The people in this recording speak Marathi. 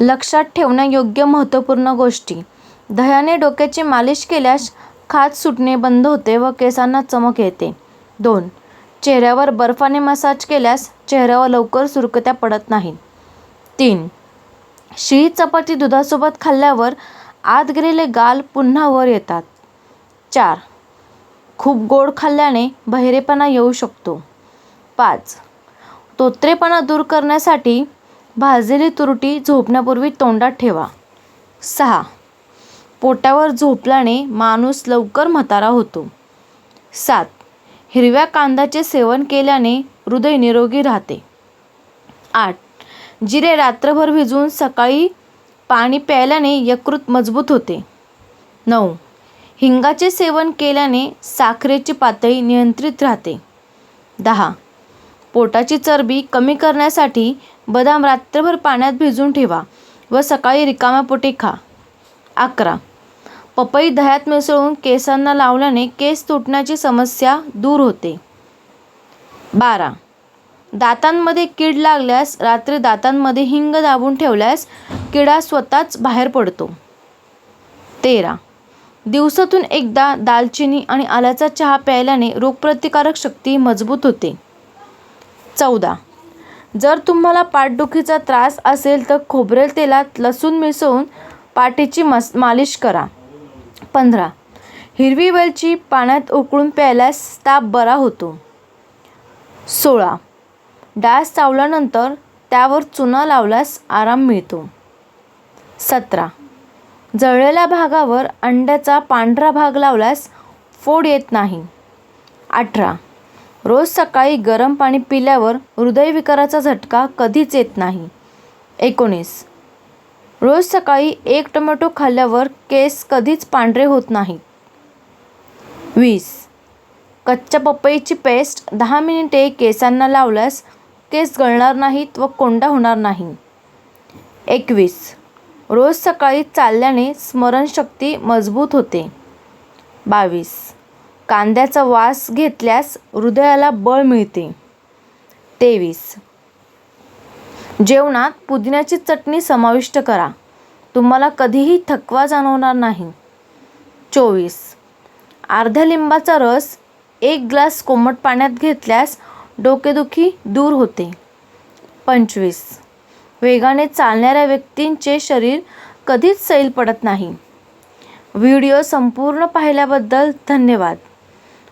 लक्षात ठेवण्यायोग्य महत्त्वपूर्ण गोष्टी. दह्याने डोक्याची मालिश केल्यास खाज सुटणे बंद होते व केसांना चमक येते. दोन चेहऱ्यावर बर्फाने मसाज केल्यास चेहऱ्यावर लवकर सुरकत्या पडत नाहीत. तीन शी चपाती दुधासोबत खाल्ल्यावर आत गेलेले गाल पुन्हा वर येतात. चार खूप गोड खाल्ल्याने बहिरेपणा येऊ शकतो. पाच तोत्रेपणा दूर करण्यासाठी भाजलेली तुरटी झोपण्यापूर्वी तोंडात ठेवा. सहा. पोटावर झोपल्याने माणूस लवकर म्हातारा होतो. सात. हिरव्या कांद्याचे सेवन केल्याने हृदय निरोगी राहते. आठ. जिरे रात्रभर भिजवून सकाळी पाणी प्यायल्याने यकृत मजबूत होते. नऊ. हिंगाचे सेवन केल्याने साखरेची पातळी नियंत्रित राहते. दहा. पोटाची चरबी कमी करण्यासाठी बदाम रात्रभर पाण्यात भिजवून ठेवा व सकाळी रिकाम्या पोटी खा. अकरा. पपई दह्यात मिसळून केसांना लावल्याने केस तुटण्याची समस्या दूर होते. बारा. दातांमध्ये कीड लागल्यास रात्री दातांमध्ये हिंग दाबून ठेवल्यास किडा स्वतःच बाहेर पडतो. तेरा. दिवसातून एकदा दालचिनी आणि आल्याचा चहा प्यायल्याने रोगप्रतिकारक शक्ती मजबूत होते. चौदा. जर तुम्हाला पाठदुखीचा त्रास असेल तर खोबरेल तेलात लसूण मिसळून पाठीची मस मालिश करा. पंधरा. हिरवी वेलची पाण्यात उकळून प्यायल्यास ताप बरा होतो. सोळा. डास चावल्यानंतर त्यावर चुना लावल्यास आराम मिळतो. सतरा. जळलेल्या भागावर अंड्याचा पांढरा भाग लावल्यास फोड येत नाही. अठरा. रोज सकाळी गरम पाणी पिल्यावर हृदयविकाराचा झटका कधीच येत नाही. एकोणीस. रोज सकाळी एक टोमॅटो खाल्ल्यावर केस कधीच पांढरे होत नाहीत वीस. कच्च्या पपईची पेस्ट दहा मिनिटे केसांना लावल्यास केस गळणार नाहीत व कोंडा होणार नाही. एकवीस. रोज सकाळी चालल्याने स्मरणशक्ती मजबूत होते. बावीस. कांद्याचा वास घेतल्यास हृदयाला बळ मिळते. तेवीस. जेवणात पुदिन्याची चटणी समाविष्ट करा. तुम्हाला कधीही थकवा जाणवणार नाही. चोवीस. अर्ध्या लिंबाचा रस एक ग्लास कोमट पाण्यात घेतल्यास डोकेदुखी दूर होते. पंचवीस. वेगाने चालणाऱ्या व्यक्तींचे शरीर कधीच सैल पडत नाही. व्हिडिओ संपूर्ण पाहिल्याबद्दल धन्यवाद.